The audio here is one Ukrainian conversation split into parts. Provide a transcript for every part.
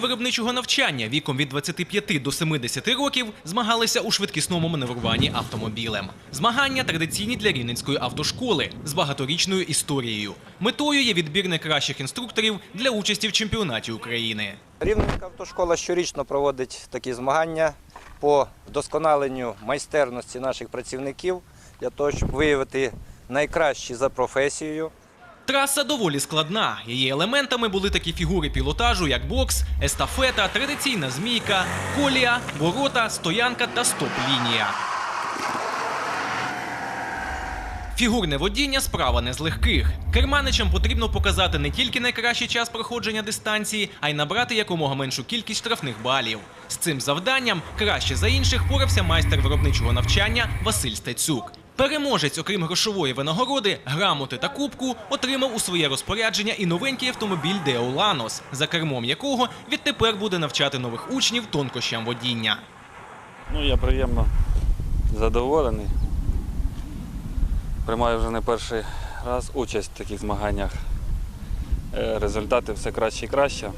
виробничого навчання віком від 25 до 70 років змагалися у швидкісному маневруванні автомобілем. Змагання традиційні для рівненської автошколи з багаторічною історією. Метою є відбір найкращих інструкторів для участі в чемпіонаті України. Рівненська автошкола щорічно проводить такі змагання по вдосконаленню майстерності наших працівників для того, щоб виявити найкращі за професією. Траса доволі складна. Її елементами були такі фігури пілотажу, як бокс, естафета, традиційна змійка, колія, ворота, стоянка та стоп-лінія. Фігурне водіння справа не з легких. Керманичам потрібно показати не тільки найкращий час проходження дистанції, а й набрати якомога меншу кількість штрафних балів. З цим завданням краще за інших порався майстер виробничого навчання Василь Стецюк. Переможець, окрім грошової винагороди, грамоти та кубку, отримав у своє розпорядження і новенький автомобіль Део Ланос, за кермом якого відтепер буде навчати нових учнів тонкощам водіння. Ну, я приємно задоволений. Приймаю вже не перший раз участь в таких змаганнях. Е, Результати все краще і краще.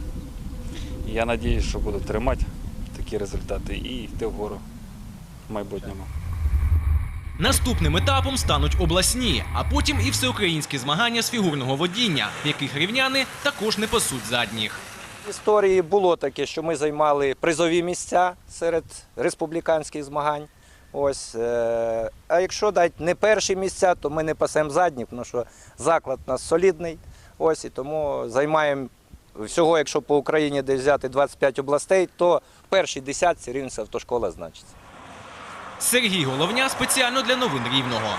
Я сподіваюся, що буду тримати такі результати і йти вгору в майбутньому. Наступним етапом стануть обласні, а потім і всеукраїнські змагання з фігурного водіння, в яких рівняни також не пасуть задніх. В історії було таке, що ми займали призові місця серед республіканських змагань. Ось, е, а якщо дати не перші місця, то ми не пасемо задні, тому що заклад у нас солідний. Ось, і тому займаємо всього, якщо по Україні десь взяти 25 областей, то в першій десятці Рівненська автошкола значиться. Сергій Головня спеціально для новин Рівного.